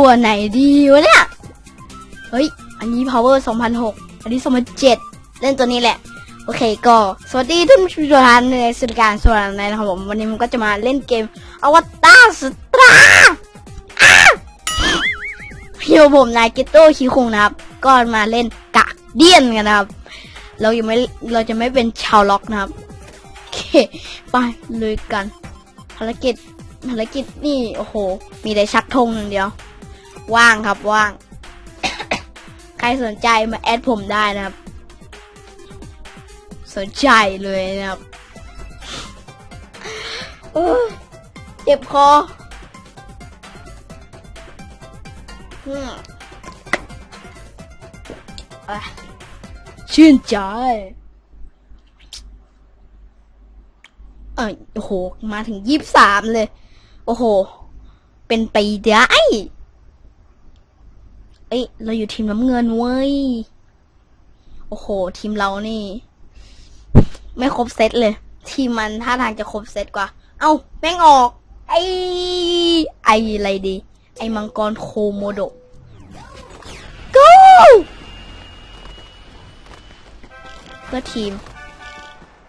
ตัวไหนดีวะเนี่ย เฮ้ย อันนี้ power 2006 อันนี้ 2007 เล่นตัวนี้แหละ โอเคก็สวัสดีท่านผู้ชมทุกท่านในสื่อการส่วนในนะครับผม วันนี้ผมก็จะมาเล่นเกมอวตารสตราพี่ผมนายกิโต้คิคุงนะครับ ก็มาเล่นกะเดียนกันนะครับ เรายังไม่ เราจะไม่เป็นชาวล็อกนะครับโอเคไปเลยกัน ภารกิจภารกิจนี่ โอ้โห มีแต่ชักธงอย่างเดียว ว่างครับว่าง ใครสนใจมาแอดผมได้นะครับ สนใจเลยนะครับเจ็บคอชื่นใจเอยโอ้โห มาถึงยี่สิบสามเลย โอ้โห เป็นไปได้ เอ้ย เราอยู่ทีมน้ำเงินเว้ย โอ้โห ทีมเรานี่ ไม่ครบเซตเลย ทีมมันท่าทางจะครบเซตกว่า เอ้า แม่งออก ไอไออะไรดี ไอมังกรโคโมโดะ go เพื่อทีม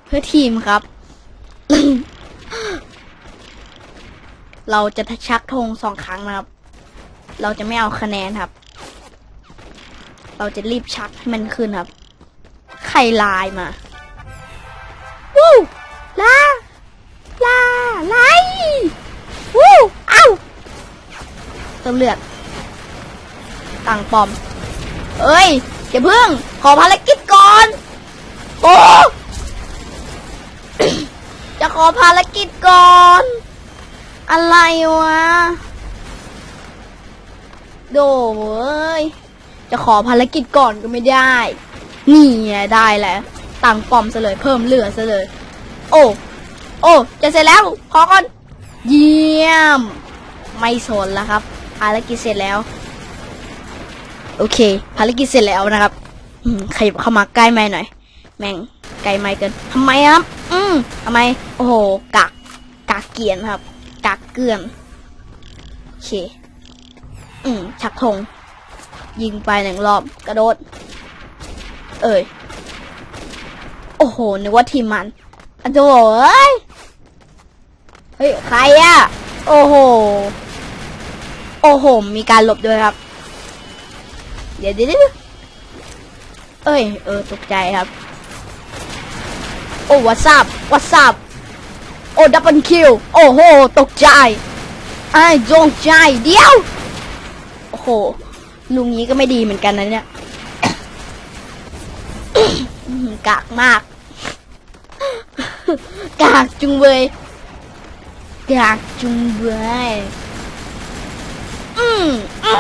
เพื่อทีมครับ เราจะชักธงสองครั้งนะครับ เราจะไม่เอาคะแนนครับ เราจะรีบชักให้มันขึ้นครับใครไลายมาวู้ลาลาไลวู้เอ้าเติมเลือดต่างปอม เอ้ยอย่าเพิ่ง ขอภารกิจก่อน โอ้จะขอภารกิจก่อน อะไรวะ โดเว้ย จะขอภารกิจก่อนก็ไม่ได้ นี่ไงได้แล้วตังปอมซะเลยเพิ่มเลือซะเลย โอ้โอ้จะเสร็จแล้วขอก่อนเยี่ยม ไม่สนแล้วครับภารกิจเสร็จแล้ว โอเค ภารกิจเสร็จแล้วนะครับขยับเข้ามาใกล้ไม้หน่อย แม่งไกลไม้เกินทำไมครับ อืมทำไม โอ้โหกากกากเกียนครับกากเกลือนโอเค อืม ชักธง ยิงไปหนึ่งรอบกระโดด เอ้ย โอ้โห นึกว่าทีมมันอะโถเอ้ย เฮ้ย ใครอะโอ้โห โอ้โห มีการหลบด้วยครับ เดี๋ยวเดี๋ยวเดี๋ยวเอ้ย เออ ตกใจครับ โอ้วัสับวัสับโอ้ดับเบิลคิว โอ้โห ตกใจไอ้จงใจ เดียว โอ้โห ลุงนี้ก็ไม่ดีเหมือนกันนะเนี่ยกากมาก กากจุงเบยกากจุงเบยอืมอื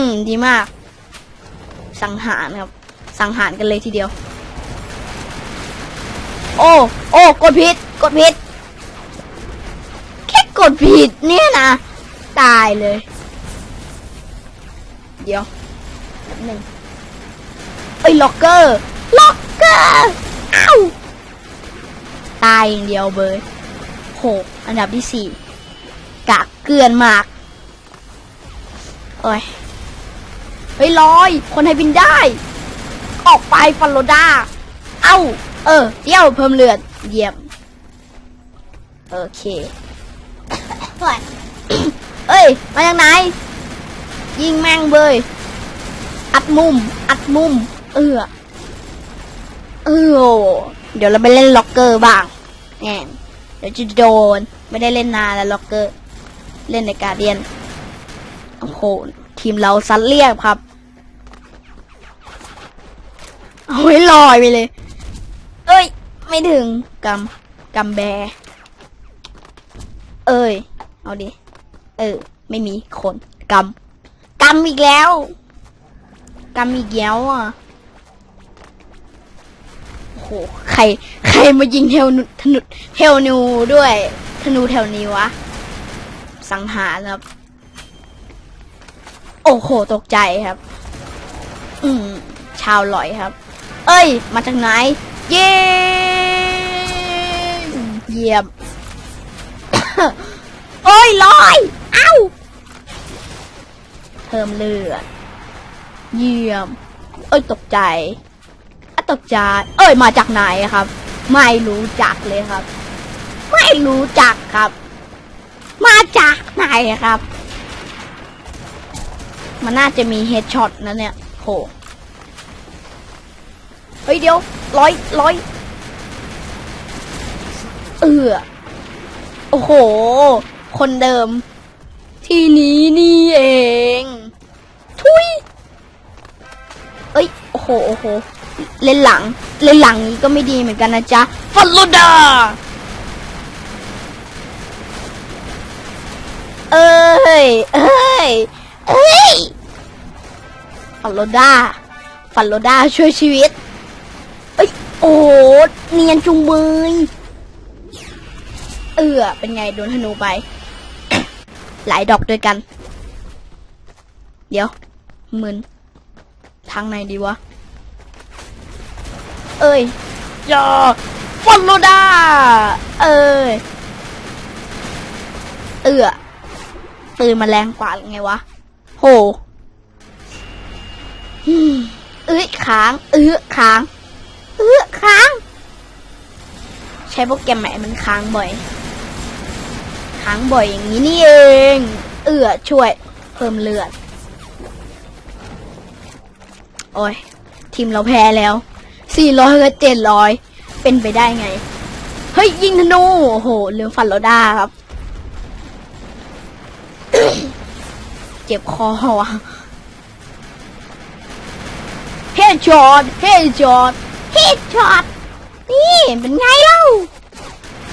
มดีมาก สังหารครับ สังหารกันเลยทีเดียว โอ้โอ้กดผิด กดผิด แค่กดผิดเนี่ยนะ ตายเลย เดี๋ยวหนึ่งเอ้ล็อกเกอร์ล็อกเกอร์อ้าตายอย่างเดียวเบยโหอันดับที่สี่กากเกลือนมากโอ้ยเฮ้ยลอย คนไทยบินได้ ออกไปฟันโลดาเอ้า เออเดี๋ยวเพิ่มเลือด เยี่ยม โอเคเฮ้ยเอ้ยมาจากไหน ยิงแม่งเบยอัดมุม อัดมุม เออเออเดี๋ยวเราไปเล่นล็อกเกอร์บ้างแง่เดี๋ยวจะโดน ไม่ได้เล่นนานแล้วล็อกเกอร์ เล่นในกาเดียน โอ้โห ทีมเราซัดเรียบครับ เอาไว้ลอยไปเลย เอ้ย ไม่ถึงกำกำแบ เอ้ย เอาดิ เออ ไม่มีคนกำ กำอีกแล้วกำอีกแล้วอะโอ้โหใคร ใครมายิงเทวนุธนุเทวนูด้วยธนูแถวนี้วะ สังหารครับ โอ้โห ตกใจครับ อืม ชาวลอยครับ เอ้ย มาจากไหน เย้เยี่ยม โอ้ยลอย เอ้า เพิ่มเลือด เยี่ยม เอ้ยตกใจอตกใจ เอ้ยมาจากไหนครับ ไม่รู้จักเลยครับ ไม่รู้จักครับ มาจากไหนครับ มันน่าจะมีเฮดช็อตนะเนี่ยโหเฮ้ยเดี๋ยวร้อยร้อยเออโอ้โห คนเดิม ที่นี้นี่เอง ทุยเอ้ย โอ้โห โอ้โห เล่นหลัง เล่นหลังนี้ก็ไม่ดีเหมือนกันนะจ๊ะฟลโลดาเอ้ย เอ้ย เอ้ยฟอลโลดาฟอลโลดาช่วยชีวิต เอ้ย โอ้เนียนจุงเบยเออเป็นไงโดนธนูไป หลายดอกด้วยกัน เดี๋ยวมึนทางไหนดีวะ เอ้ยจอฟอลโลดา เอ้ย เอือปืนมาแรงกว่าไงวะ โหอืมเอ้ยค้างเอื้อค้างเอื้อค้าง ใช้โปรแกรมไหนมันค้างบ่อย ค้างบ่อยอย่างนี้นี่เอง เอื้อช่วย เพิ่มเลือด โอ้ยทีมเราแพ้แล้ว 400กับ700 เป็นไปได้ไง เฮ้ย ยิงธนู โอ้โหลืมฟันโลด้ครับ เจ็บคอว่ะเฮดช็อตเฮดช็อตเฮดช็อตนี่ เป็นไงเล่า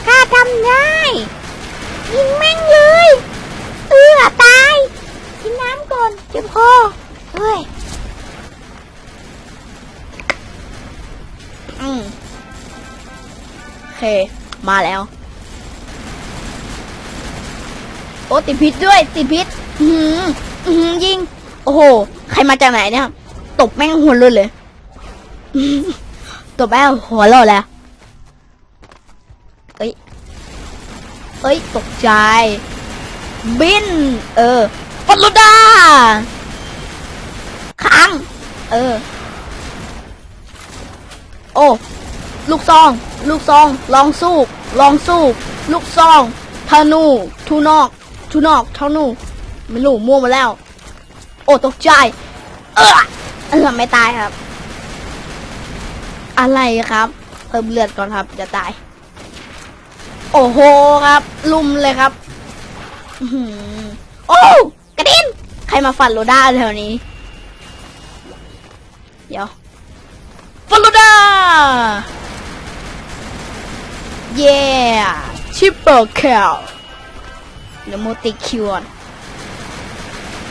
ข้าทำได้ยิ งแม่งเลย เอือตาย กินน้ำก่อนเจ็บคอเฮ้ยอืมโอเค มาแล้ว โอ้ติดพิษด้วย ติดพิษอือหืออือหือยิง โอ้โห ใครมาจากไหนเนี่ย ตบแม่งหัวรุนเลย ตบแม่งหัวโลดแล้ว เอ้ย ตกใจ บิน เออฟลโลดาค้างเออ โอ้ ลูกซอง ลูกซอง ลองสู้ ลองสู้ ลูกซองธนูทูนอกทูนอกธนูไม่รู้มั่วมาแล้ว โอ้ ตกใจ เออเออไม่ตายครับ อะไรครับ เพิ่มเลือดก่อนครับ จะตาย โอ้โหครับ ลุมเลยครับโอ้กระด็นใครมาฟันโรด้าแถวนี้ เดี๋ยวฟลอดาเย้ชิปเปอร์แคลเดี๋ยวโมติคิวอน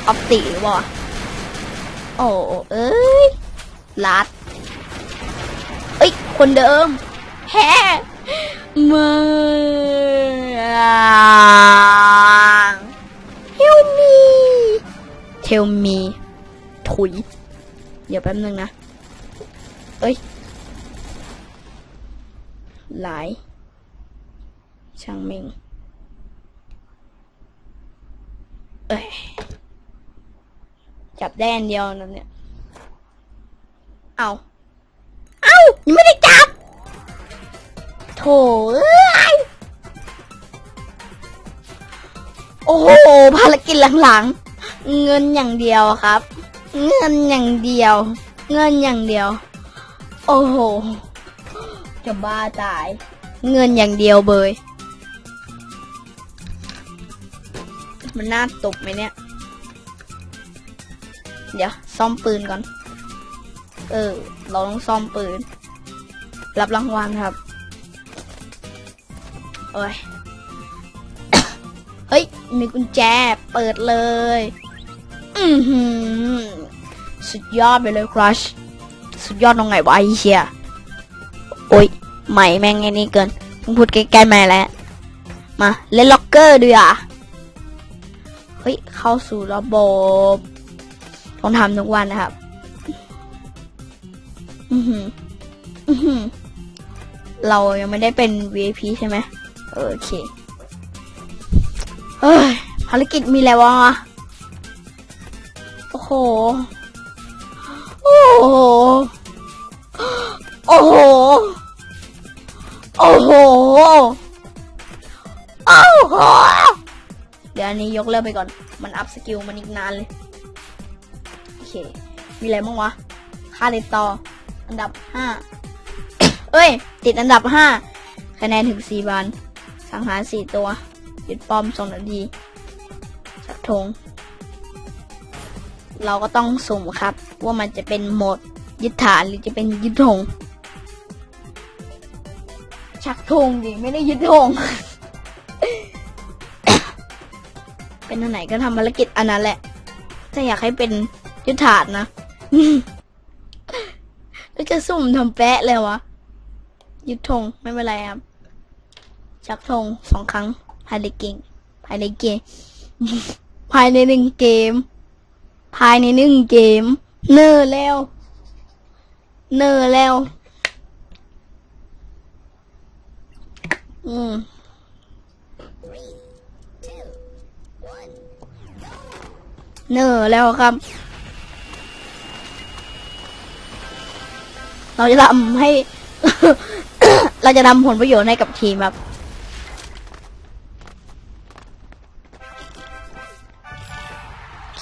ออปติหรือเปล่าวะโอ้เอ้ยลัดเอ้ย คนเดิมแฮ มาเฮลมีเทลมีถุย เดี๋ยวแป๊บนึงนะ เอ้ย หลาย ช่างเมงเอ้ย จับได้อันเดียวนั่นเนี่ย เอา เอายังไม่ได้จับ ถเอ้ยโอ้โห ภารกิจหลังๆ เงินอย่างเดียวครับ เงินอย่างเดียว เงินอย่างเดียว โอ้โห จะบ้าตาย เงินอย่างเดียวเบย มันน่าตบไหมเนี่ย เดี๋ยว ซ่อมปืนก่อน เออ เราต้องซ่อมปืน รับรางวัลครับ โอ้ยเฮ้ย มีกุญแจ เปิดเลย อือหือ สุดยอดไปเลยครัช สุดยอดตรงไหนวะไอเชียโอ้ยใหม่แม่งไงนี่เกินมึงพูดใกล้ๆม่แล้ว มาเล่นล็อกเกอร์ดีอะ เฮ้ย เข้าสู่ระบบต้องทำทุกวันนะครับ อือหือ อือหือ เรายังไม่ได้เป็น VIP ใช่ไหม โอเค เฮ้ย ภารกิจมีอะไรวะโห โอ้โห โอ้โห โอ้โห โอ้โห เดี๋ยวอันนี้ยกเลิกไปก่อน มันอัพสกิลมันอีกนานเลย โอเค มีอะไรบ้างวะ ค่าติดต่อ อันดับห้าเอ้ย ติดอันดับห้าคะแนนถึงสี่วัน สังหารสี่ตัวยึดป้อมสองนาทีสักธงเราก็ต้องสุ่มครับ ว่ามันจะเป็นโหมดยึดฐานหรือจะเป็นยึดธงชักธงดิไม่ได้ยึดธงเป็นอันไหนก็ทำภารกิจอันนั้นแหละ ถ้าอยากให้เป็นยึดฐานนะแล้วจะสุ่มทำแปะเลยวะยึดธงไม่เป็นไรครับ ชักธงสองครั้ง ภายในเกมภายในเกม ภายในหนึ่งเกม ภายในหนึ่งเกม เนอแล้ว เนอแล้ว อืมเนอแล้วครับ เราจะทำให้ เราจะทำผลประโยชน์ให้กับทีมครับ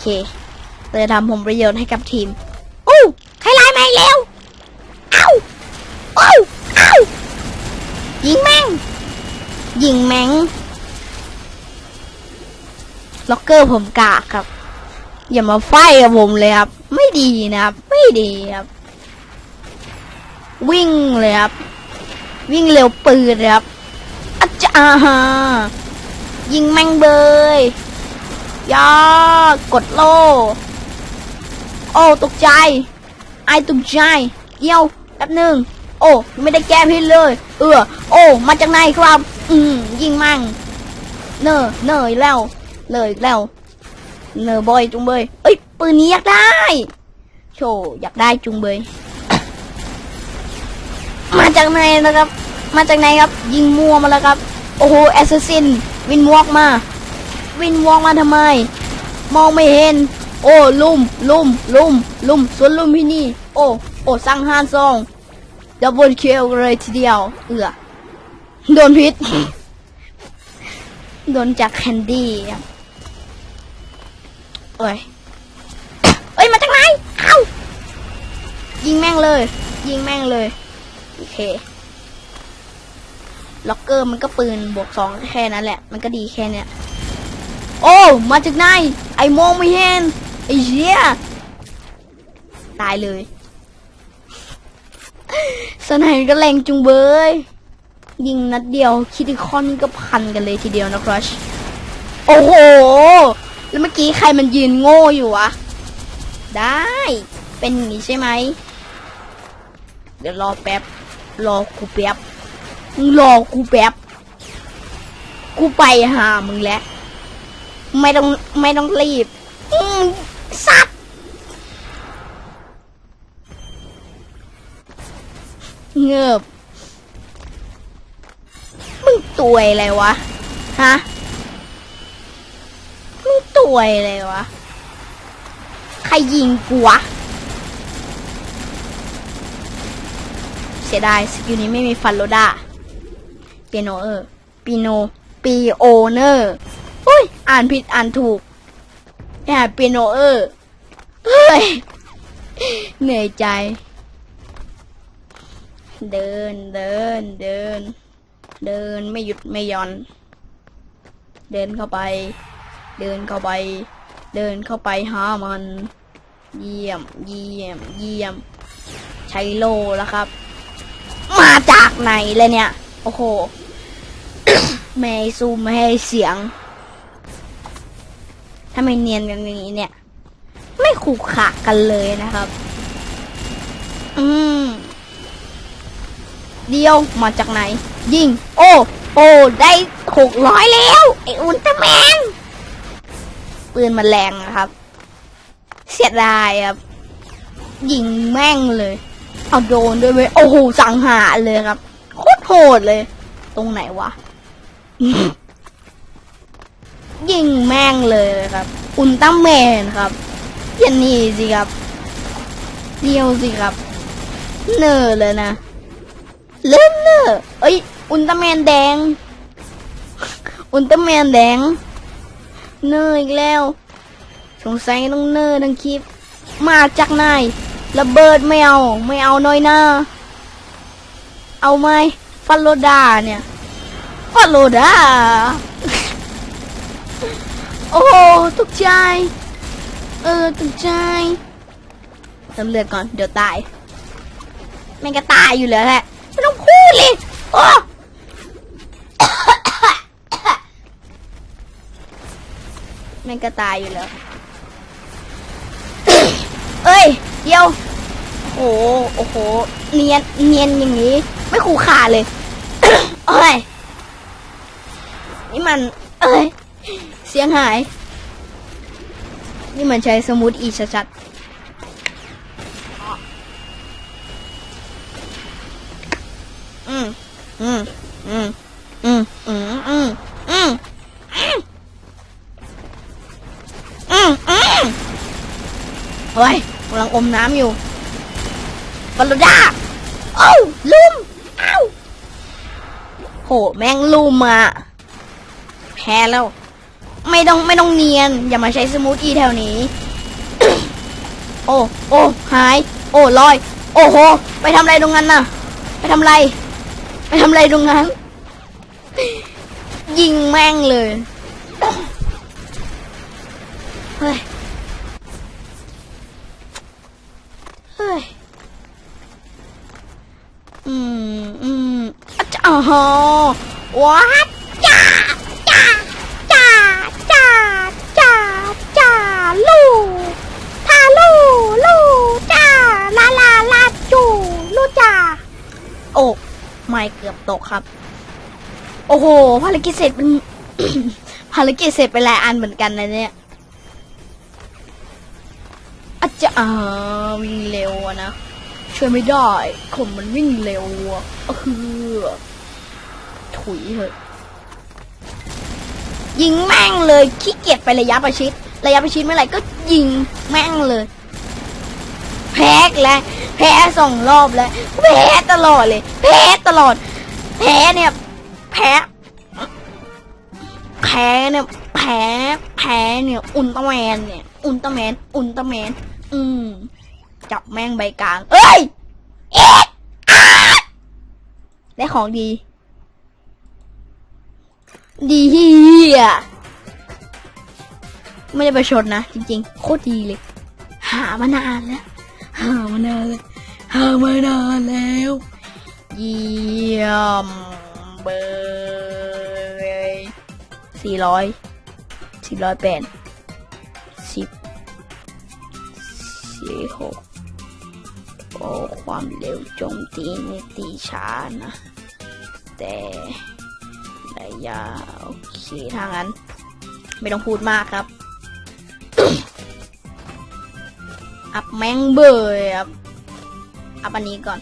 เคเราจะทำผลประโยชน์ให้กับทีมอู้ใครไล่มาอีกแล้วเอ้าเอ้าเอ้ายิงแม่ง ยิงแม่ง ล็อกเกอร์ผมกากครับ อย่ามาไฟกับผมเลยครับ ไม่ดีนะครับ ไม่ดีครับ วิ่งเลยครับ วิ่งเร็วปืนเลยครับอาจารย์ยิงแม่งเบย ยากดโล โอ้ตกใจ ไอตกใจเยี่ยวแป๊บหนึ่งโอ้ไม่ได้แก้พิษเลย เออโอ้มาจากไหนครับ อืมยิงมั่งเนอเนอแล้ว เลยแล้ว เนอบอยจุงเบยเอ้ยปืนนี้อยากได้ โชอยากได้จุงเบยมาจากไหนนะครับ มาจากไหนครับ ยิงมัวมาแล้วครับ โอ้โหแอสซัสซินวินวอกมา วินวอล์กมาทำไม มองไม่เห็น โอ้ลุ่มลุ่มลุ่มลุ่มสวนลุ่มที่นี่ โอ้โอ้สังหารซองดับเบิลคิลเลยทีเดียว เอือโดนพิษ โดนจากแคนดี้ครับโอ้ยเอ้ย มาจากไหนเอ้ายิงแม่งเลย ยิงแม่งเลย โอเค ล็อกเกอร์มันก็ปืนบวกสองแค่นั้นแหละ มันก็ดีแค่เนี้ย โอ้ มาจากไหน ไอ้มองไม่เห็น ไอ้เชี่ยตายเลย สนด์ก็แรงจุงเบย ยิงนัดเดียว คิติคอนก็พันกันเลยทีเดียวนะครัช โอ้โห แล้วเมื่อกี้ใครมันยืนโง่อยู่วะ ได้ เป็นอย่างนี้ใช่ไหม เดี๋ยวรอแป๊บ รอกูแป๊บมึงรอกูแป๊บ กูไปหามึงแล้ว ไม่ต้องไม่ต้องรีบสัตว์เงือบมึงตัวอะไรวะ ฮะ มึงตัวอะไรวะ ใครยิงกูวะ เสียดายสกิลนี้ไม่มีฟันโลด้าเปียโนเออร์ปีโนปีโอเนอร์ อ่านผิดอ่านถูกเนี่ยเปียโนเออร์เฮ้ยเหนื่อยใจ เดินเดินเดิน เดินไม่หยุดไม่หย่อน เดินเข้าไป เดินเข้าไป เดินเข้าไปหามัน เยี่ยมเยี่ยมเยี่ยมใช้โลแล้วครับ มาจากไหนเลยเนี่ย โอ้โห ไม่ซูมไม่ให้เสียง ถ้าไม่เนียนกันอย่างนี้เนี่ย ไม่ขู่ขะกันเลยนะครับ อืม เดียวมาจากไหน ยิง โอ้ โอ้ ได้หกร้อยแล้ว ไออุลตร้าแมน ปืนมันแรงนะครับ เสียดายครับ ยิงแม่งเลย เอาโดนด้วยไหมโอ้โห สังหารเลยครับ โคตรโหดเลย ตรงไหนวะ ยิงแม่งเลยครับ อุลตร้าแมนครับย่าหนีสิครับเดียวสิครับ เนอเลยนะเริ่มเนอเอ้ย อุลตร้าแมนแดง อุลตร้าแมนแดง เนออีกแล้ว สงสัยต้องเนอทั้งคลิป มาจากไหนระเบิดไม่เอาไม่เอาน้อยหน้า เอาไหมฟัลโลดาเนี่ยฟัลโลดา โอ้โหตกใจ เออตกใจเติมเลือดก่อน เดี๋ยวตายแม่งก็ตายอยู่แล้วแหละไม่ต้องพูดเลยโอ้แม่งก็ตายอยู่แล้ว เอ้ย เดี๋ยว โอ้โห โอ้โห เนียน เนียนอย่างนี้ ไม่ขู่ขาเลย เอ้ย นี่มัน เอ้ย เสียงหาย นี่มันใช้สมูทอีชัดๆอืมอืมอืมอืมอืมอืมอืมอืมอืมอืมเฮ้ยกำลังอมน้ำอยู่ฟลอดาโอ้าลุมเอ้าโห แม่งลุมอะแพ้แล้ว ไม่ต้องไม่ต้องเนียน อย่ามาใช้สมูทอีแถวนี้ โอ้โอ้หาย โอ้ลอย โอ้โห ไปทำอะไรตรงนั้นน่ะ ไปทำอะไร ไปทำอะไรตรงนั้น ยิงแม่งเลยเฮ้ยเฮ้ย อืม อืมอะจ้าอ๋อ โอ้ไม่เกือบตกครับ โอ้โหภารกิจเสร็จเป็นภารกิจเสร็จไปหลายอันเหมือนกันนะเนี่ยอาจจะอ่าวิ่งเร็วนะช่วยไม่ได้ผมมันวิ่งเร็วอะเออถุยเถอะยิงแม่งเลยขี้เกียจไประยะประชิด ระยะประชิดเมื่อไหร่ก็ยิงแม่งเลย แพ้แล้ว พ้สองรอบแล้ว แพ้ตลอดเลย แพ้ตลอด แพ้เนี่ย แพ้ แพ้เนี่ยแพ้แพ้เนี่ย อุลตร้าแมนเนี่ย อุลตร้าแมน อุลตร้าแมน อืม จับแม่งใบกลาง เอ้ยเอ็ดได้ของดี ดีอะไม่ได้ประชดนะ จริง ๆ โคตรดีเลย หามานานแล้ว หามานานเลย หามานานแล้ว เยี่ยมเบอร์สี่ร้อยสี่ร้อยแปดสิบสี่หกโอ้ความเร็วโจมตีนี่ตีช้านะ แต่ระยะโอเคถ้างั้น ไม่ต้องพูดมากครับ อัพแมงเบยครับ อัพอันนี้ก่อน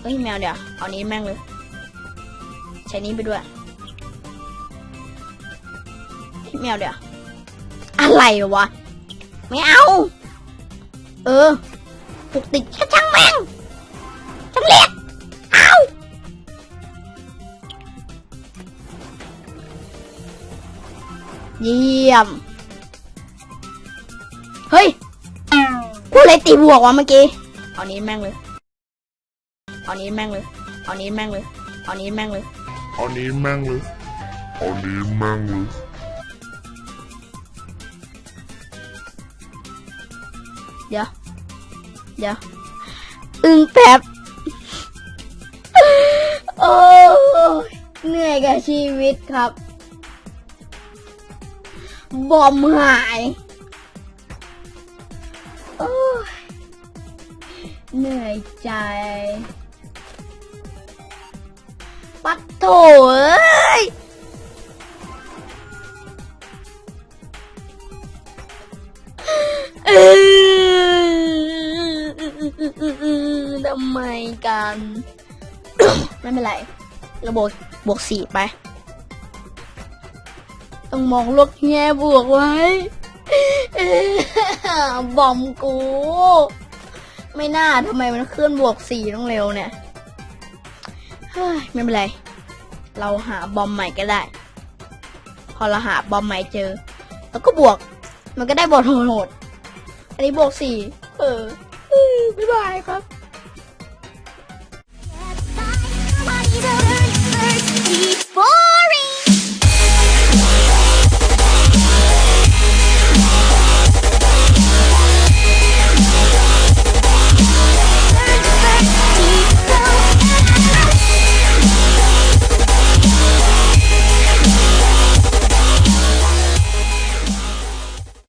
เอ้ยแมวเดี๋ยว เอานี้แม่งเลย ใช้นี้ไปด้วย แมวเดี๋ยว อะไรวะ ไม่เอา เออปลุกติดแค่ช่างแม่งจำเรียกเอาเยี่ยม เฮ้ยกูเลยตีบวกวะเมื่อกี้ เอานี้แม่งเลย เอานี้แม่งเลย เอานี้แม่งเลย เอานี้แม่งเลย เอานี้แม่งเลย เอานี้แม่งเลยเดี๋ยวเดี๋ยวอึ้งแป๊บโอ้ยเหนื่อยกับชีวิตครับ บอมหาย เหนื่อยใจ ปัดโถเอ้ยทำไมกัน ไม่เป็นไรระบบบวกสี่ไป ต้องมองโลกแง่บวกไว้ บอมกู ไม่น่าทำไมมันเคลื่อนบวกสี่ต้องเร็วเนี่ยเฮ้ยไม่เป็นไร เราหาบอมใหม่ก็ได้ พอเราหาบอมใหม่เจอ แล้วก็บวก มันก็ได้บอลโหดๆอันนี้บวกสี่เออบ๊ายบายครับ Four.